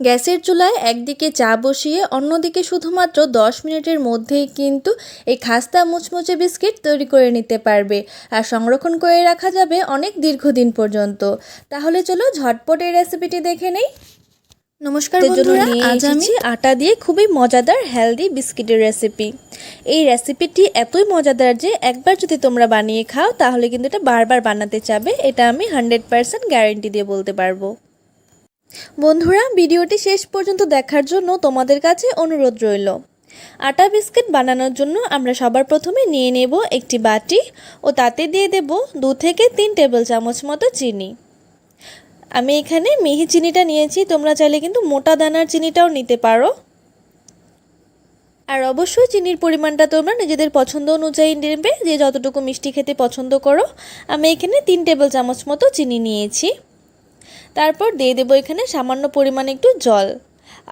গ্যাসের চুলায় একদিকে চা বসিয়ে অন্যদিকে শুধুমাত্র 10 মিনিটের মধ্যেই কিন্তু এই খাস্তা মুচমুচে বিস্কিট তৈরি করে নিতে পারবে। আর সংরক্ষণ করে রাখা যাবে অনেক দীর্ঘদিন পর্যন্ত। তাহলে চলো ঝটপট এই রেসিপিটি দেখে নেই। নমস্কার বন্ধুরা আজ আমি আটা দিয়ে খুবই মজাদার হেলদি বিস্কিটের রেসিপি এই রেসিপিটি এতই মজাদার যে একবার যদি তোমরা বানিয়ে খাও তাহলে কিন্তু এটা বারবার বানাতে চাবে এটা আমি হান্ড্রেড পারসেন্ট গ্যারেন্টি দিয়ে বলতে পারব। বন্ধুরা, ভিডিওটি শেষ পর্যন্ত দেখার জন্য তোমাদের কাছে অনুরোধ রইল। আটা বিস্কিট বানানোর জন্য আমরা সবার প্রথমে নিয়ে নেব একটি বাটি ও তাতে দিয়ে দেব দু থেকে তিন টেবিল চামচ মতো চিনি। আমি এখানে মিহি চিনিটা নিয়েছি, তোমরা চাইলে কিন্তু মোটা দানার চিনিটাও নিতে পারো। আর অবশ্যই চিনির পরিমাণটা তোমরা নিজেদের পছন্দ অনুযায়ী নেবে, যে যতটুকু মিষ্টি খেতে পছন্দ করো। আমি এখানে তিন টেবিল চামচ মতো চিনি নিয়েছি। তারপর দিয়ে দেবো এখানে সামান্য পরিমাণ একটু জল,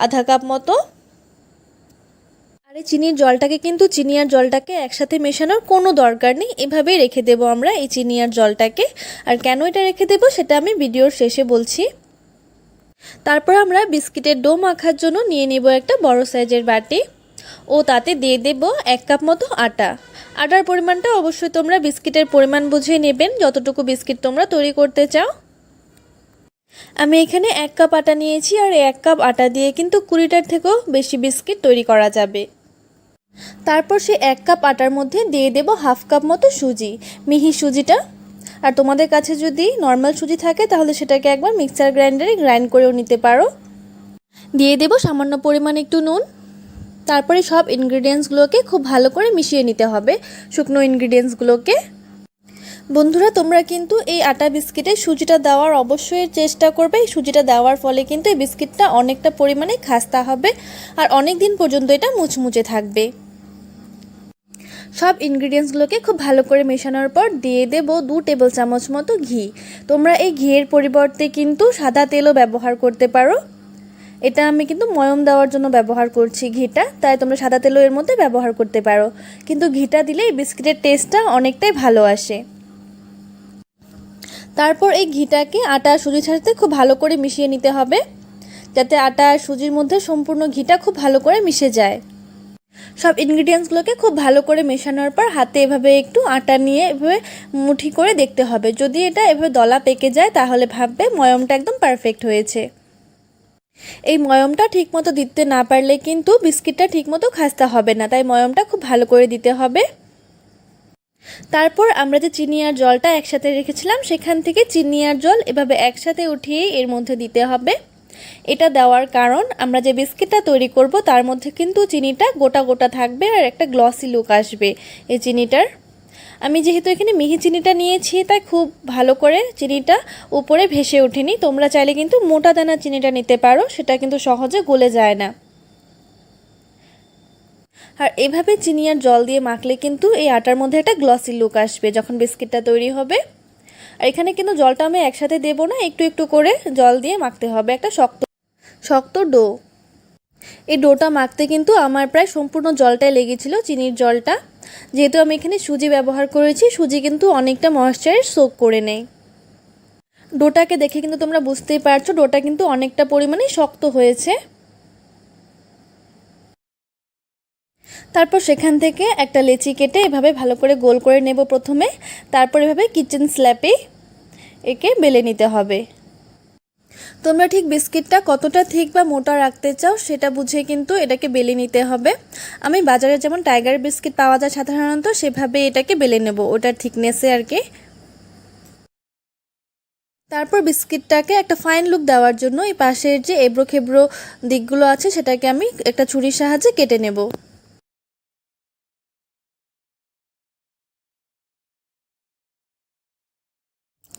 আধা কাপ মতো। আর এই চিনির জলটাকে কিন্তু চিনি আর জলটাকে একসাথে মেশানোর কোনো দরকার নেই, এভাবেই রেখে দেবো আমরা এই চিনি আর জলটাকে। আর কেন এটা রেখে দেবো সেটা আমি ভিডিওর শেষে বলছি। তারপর আমরা বিস্কিটের ডো মাখার জন্য নিয়ে নেব একটা বড় সাইজের বাটি। ও তাতে দিয়ে দেব এক কাপ মতো আটা। আটার পরিমাণটা অবশ্যই তোমরা বিস্কিটের পরিমাণ বুঝে নেবেন, যতটুকু বিস্কিট তোমরা তৈরি করতে চাও। আমি এখানে এক কাপ আটা নিয়েছি আর এক কাপ আটা দিয়ে কিন্তু কুড়িটার থেকেও বেশি বিস্কিট তৈরি করা যাবে। তারপর সে এক কাপ আটার মধ্যে দিয়ে দেব হাফ কাপ মতো সুজি, মিহি সুজিটা। আর তোমাদের কাছে যদি নর্মাল সুজি থাকে তাহলে সেটাকে একবার মিক্সার গ্রাইন্ডারে গ্রাইন্ড করেও নিতে পারো। দিয়ে দেব সামান্য পরিমাণ একটু নুন। তারপরে সব ইনগ্রিডিয়েন্টসগুলোকে খুব ভালো করে মিশিয়ে নিতে হবে। শুকনো ইনগ্রিডিয়েন্টসগুলোকে বন্ধুরা, তোমরা কিন্তু এই আটা বিস্কিটে সুজিটা দেওয়ার অবশ্যই চেষ্টা করবে। সুজিটা দেওয়ার ফলে কিন্তু এই বিস্কিটটা অনেকটা পরিমাণে খাস্তা হবে আর অনেক দিন পর্যন্ত এটা মুচমুচে থাকবে। সব ইনগ্রিডিয়েন্টসগুলোকে খুব ভালো করে মেশানোর পর দিয়ে দেব দু টেবিল চামচ মতো ঘি। তোমরা এই ঘিয়ের পরিবর্তে কিন্তু সাদা তেলও ব্যবহার করতে পারো। এটা আমি কিন্তু ময়ম দেওয়ার জন্য ব্যবহার করছি ঘিটা, তাই তোমরা সাদা তেলও এর মধ্যে ব্যবহার করতে পারো। কিন্তু ঘিটা দিলে এই বিস্কিটের টেস্টটা অনেকটাই ভালো আসে। তারপর এই ঘিটাকে আটা সুজির সাথে খুব ভালো করে মিশিয়ে নিতে হবে। যাতে আটা আর সুজির মধ্যে সম্পূর্ণ ঘিটা খুব ভালো করে মিশে যায়। সব ইনগ্রিডিয়েন্টসগুলোকে খুব ভালো করে মেশানোর পর হাতে এভাবে একটু আটা নিয়ে এভাবে মুঠি করে দেখতে হবে। যদি এটা এভাবে দলা পেকে যায়, তাহলে ভাববে ময়মটা একদম পারফেক্ট হয়েছে। এই ময়মটা ঠিকমতো দিতে না পারলে কিন্তু বিস্কিটটা ঠিকমতো খাস্তা হবে না, তাই ময়মটা খুব ভালো করে দিতে হবে। তারপর আমরা যে চিনি আর জলটা একসাথে রেখেছিলাম, সেখান থেকে চিনি আর জল এভাবে একসাথে উঠিয়ে এর মধ্যে দিতে হবে। এটা দেওয়ার কারণ, আমরা যে বিস্কিটটা তৈরি করব, তার মধ্যে কিন্তু চিনিটা গোটা গোটা থাকবে আর একটা গ্লসি লুক আসবে এই চিনিটার। আমি যেহেতু এখানে মিহি চিনিটা নিয়েছি, তাই খুব ভালো করে চিনিটা উপরে ভেসে ওঠেনি। তোমরা চাইলে কিন্তু মোটা দানা চিনিটা নিতে পারো, সেটা কিন্তু সহজে গলে যায় না। আর এভাবে চিনি আর জল দিয়ে মাখলে কিন্তু এই আটার মধ্যে একটা গ্লসি লুক আসবে যখন বিস্কিটটা তৈরি হবে। আর এখানে কিন্তু জলটা আমি একসাথে দেবো না, একটু একটু করে জল দিয়ে মাখতে হবে একটা শক্ত শক্ত ডো। এই ডোটা মাখতে কিন্তু আমার প্রায় সম্পূর্ণ জলটাই লেগেছিল, চিনির জলটা। যেহেতু আমি এখানে সুজি ব্যবহার করেছি, সুজি কিন্তু অনেকটা ময়েশ্চার সোক করে নেয়। ডোটাকে দেখে কিন্তু তোমরা বুঝতেই পারছ, ডোটা কিন্তু অনেকটা পরিমাণে শক্ত হয়েছে। তারপর সেখান থেকে একটা লেচি কেটে এভাবে ভালো করে গোল করে নেব প্রথমে। তারপর এভাবে কিচেন স্ল্যাপে একে বেলে নিতে হবে। তোমরা ঠিক বিস্কিটটা কতটা ঠিক বা মোটা রাখতে চাও সেটা বুঝে কিন্তু এটাকে বেলে নিতে হবে। আমি বাজারে যেমন টাইগার বিস্কিট পাওয়া যায় সাধারণত সেভাবে এটাকে বেলে নেব, ওটার থিকনেসে আর কি। তারপর বিস্কিটটাকে একটা ফাইন লুক দেওয়ার জন্য এই পাশের যে এবড়ো খেবড়ো দিকগুলো আছে সেটাকে আমি একটা ছুরির সাহায্যে কেটে নেব।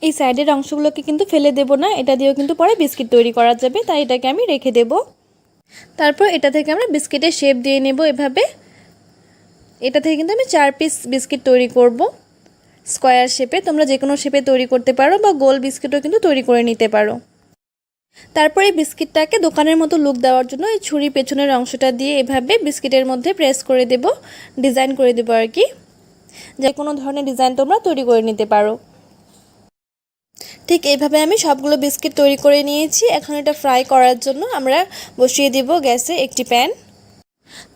এই সাইডের অংশগুলোকে কিন্তু ফেলে দেব না, এটা দিয়েও কিন্তু পরে বিস্কিট তৈরি করা যাবে, তাই এটাকে আমি রেখে দেব। তারপর এটা থেকে আমরা বিস্কিটের শেপ দিয়ে নেব এভাবে। এটা থেকে কিন্তু আমি চার পিস বিস্কিট তৈরি করব। স্কোয়ার শেপে তোমরা যে কোনো শেপে তৈরি করতে পারো বা গোল বিস্কিটও কিন্তু তৈরি করে নিতে পারো। তারপর এই বিস্কিটটাকে দোকানের মতো লুক দেওয়ার জন্য এই ছুরি পেছনের অংশটা দিয়ে এভাবে বিস্কিটের মধ্যে প্রেস করে দেব ডিজাইন করে দেবো আর কি। যে কোনো ধরনের ডিজাইন তোমরা তৈরি করে নিতে পারো। ঠিক এইভাবে আমি সবগুলো বিস্কিট তৈরি করে নিয়েছি। এখন এটা ফ্রাই করার জন্য আমরা বসিয়ে দেব গ্যাসে একটি প্যান।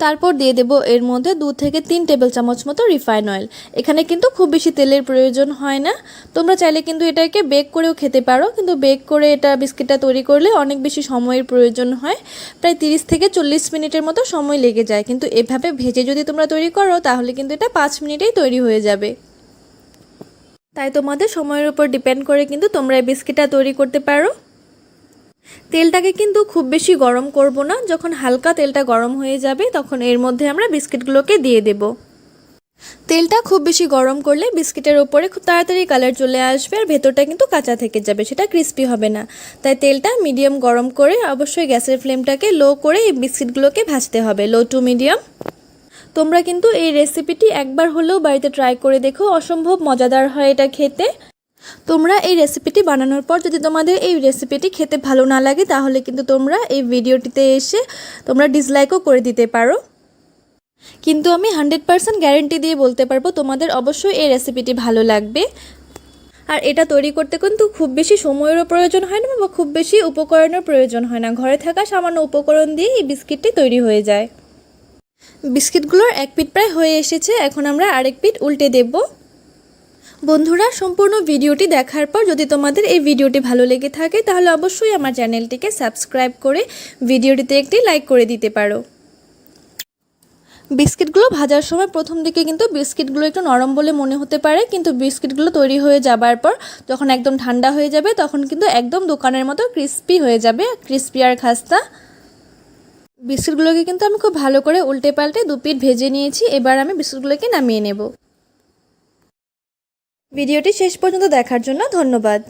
তারপর দিয়ে দেব এর মধ্যে দু থেকে তিন টেবিল চামচ মতো রিফাইন অয়েল। এখানে কিন্তু খুব বেশি তেলের প্রয়োজন হয় না। তোমরা চাইলে কিন্তু এটাকে বেক করেও খেতে পারো। কিন্তু বেক করে এটা বিস্কিটটা তৈরি করলে অনেক বেশি সময়ের প্রয়োজন হয়। প্রায় তিরিশ থেকে চল্লিশ মিনিটের মতো সময় লেগে যায়। কিন্তু এভাবে ভেজে যদি তোমরা তৈরি করো, তাহলে কিন্তু এটা পাঁচ মিনিটেই তৈরি হয়ে যাবে। তাই তোমাদের সময়ের উপর ডিপেন্ড করে কিন্তু তোমরা এই বিস্কিটটা তৈরি করতে পারো। তেলটাকে কিন্তু খুব বেশি গরম করব না। যখন হালকা তেলটা গরম হয়ে যাবে, তখন এর মধ্যে আমরা বিস্কিটগুলোকে দিয়ে দেব। তেলটা খুব বেশি গরম করলে বিস্কিটের ওপরে খুব তাড়াতাড়ি কালার চলে আসবে আর ভেতরটা কিন্তু কাঁচা থেকে যাবে, সেটা ক্রিস্পি হবে না। তাই তেলটা মিডিয়াম গরম করে অবশ্যই গ্যাসের ফ্লেমটাকে লো করে এই বিস্কিটগুলোকে ভাজতে হবে লো টু মিডিয়াম তোমরা কিন্তু এই রেসিপিটি একবার হলেও বাড়িতে ট্রাই করে দেখো, অসম্ভব মজাদার হয় এটা খেতে। তোমরা এই রেসিপিটি বানানোর পর যদি তোমাদের এই রেসিপিটি খেতে ভালো না লাগে, তাহলে কিন্তু তোমরা এই ভিডিওটিতে এসে তোমরা ডিসলাইকও করে দিতে পারো। কিন্তু আমি হান্ড্রেড পারসেন্ট গ্যারেন্টি দিয়ে বলতে পারব, তোমাদের অবশ্যই এই রেসিপিটি ভালো লাগবে। আর এটা তৈরি করতে কিন্তু খুব বেশি সময়েরও প্রয়োজন হয় না বা খুব বেশি উপকরণের প্রয়োজন হয় না। ঘরে থাকা সামান্য উপকরণ দিয়ে এই বিস্কিটটি তৈরি হয়ে যায়। বিস্কিটগুলোর এক পিঠ প্রায় হয়ে এসেছে, এখন আমরা আরেক পিঠ উল্টে দেবো। বন্ধুরা, সম্পূর্ণ ভিডিওটি দেখার পর যদি তোমাদের এই ভিডিওটি ভালো লেগে থাকে, তাহলে অবশ্যই আমার চ্যানেলটিকে সাবস্ক্রাইব করে ভিডিওটিতে একটি লাইক করে দিতে পারো। বিস্কিটগুলো ভাজার সময় প্রথম দিকে কিন্তু বিস্কিটগুলো একটু নরম বলে মনে হতে পারে, কিন্তু বিস্কিটগুলো তৈরি হয়ে যাবার পর যখন একদম ঠান্ডা হয়ে যাবে, তখন কিন্তু একদম দোকানের মতো ক্রিস্পি হয়ে যাবে ক্রিস্পি আর খাস্তা। বিস্কিটগুলোকে কিন্তু আমি খুব ভালো করে উল্টে পাল্টে দু পিঠ ভেজে নিয়েছি, এবার আমি বিস্কুটগুলোকে নামিয়ে নেব। ভিডিওটি শেষ পর্যন্ত দেখার জন্য ধন্যবাদ।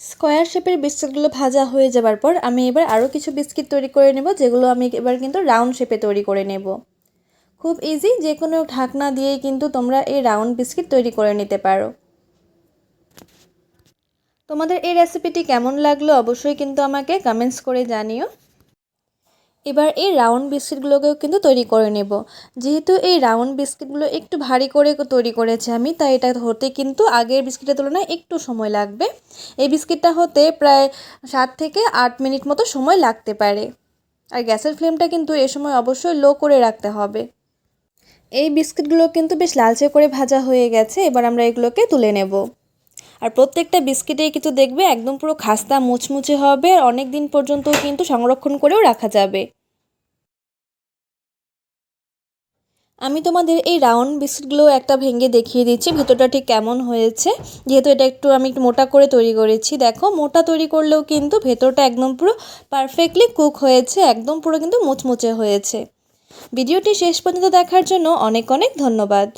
স্কোয়ার শেপের বিস্কিটগুলো ভাজা হয়ে যাবার পর আমি এবার আরও কিছু বিস্কিট তৈরি করে নেব, যেগুলো আমি এবার কিন্তু রাউন্ড শেপে তৈরি করে নেব। খুব ইজি যে কোনো ঢাকনা দিয়েই কিন্তু তোমরা এই রাউন্ড বিস্কিট তৈরি করে নিতে পারো। তোমাদের এই রেসিপিটি কেমন লাগল অবশ্যই কিন্তু আমাকে কমেন্টস করে জানিও। এবার এই রাউন্ড বিস্কিটগুলোকেও কিন্তু তৈরি করে নেব। যেহেতু এই রাউন্ড বিস্কিটগুলো একটু ভারী করে তৈরি করেছি আমি, তাই এটা হতে কিন্তু আগের বিস্কিটের তুলনায় একটু সময় লাগবে। এই বিস্কিটটা হতে প্রায় সাত থেকে আট মিনিট মতো সময় লাগতে পারে। আর গ্যাসের ফ্লেমটা কিন্তু এ সময় অবশ্যই লো করে রাখতে হবে। এই বিস্কিটগুলো কিন্তু বেশ লালচে করে ভাজা হয়ে গেছে, এবার আমরা এগুলোকে তুলে নেব। আর প্রত্যেকটা বিস্কিটেই কিন্তু দেখবে একদম পুরো খাস্তা মুচমুচে হবে আর অনেক দিন পর্যন্ত কিন্তু সংরক্ষণ করেও রাখা যাবে। আমি তোমাদের এই রাউন্ড বিস্কিটগুলো একটা ভেঙে দেখিয়ে দিচ্ছি, ভেতরটা ঠিক কেমন হয়েছে। যেহেতু এটা একটু আমি একটু মোটা করে তৈরি করেছি, দেখো মোটা তৈরি করলেও কিন্তু ভেতরটা একদম পুরো পারফেক্টলি কুক হয়েছে, একদম পুরো কিন্তু মুচমুচে হয়েছে। ভিডিওটি শেষ পর্যন্ত দেখার জন্য অনেক অনেক ধন্যবাদ।